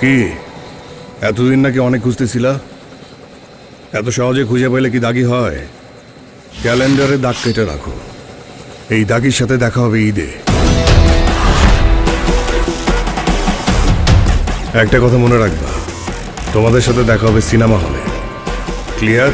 কি? এতদিন নাকি অনেক খুঁজতেছিলা? এত সহজে খুঁজে পেলে কি দাগি হয়? ক্যালেন্ডারে দাগ কেটে রাখো। এই দাগির সাথে দেখা হবে ঈদে। একটা কথা মনে রাখবা। তোমাদের সাথে দেখা হবে সিনেমা হলে। ক্লিয়ার?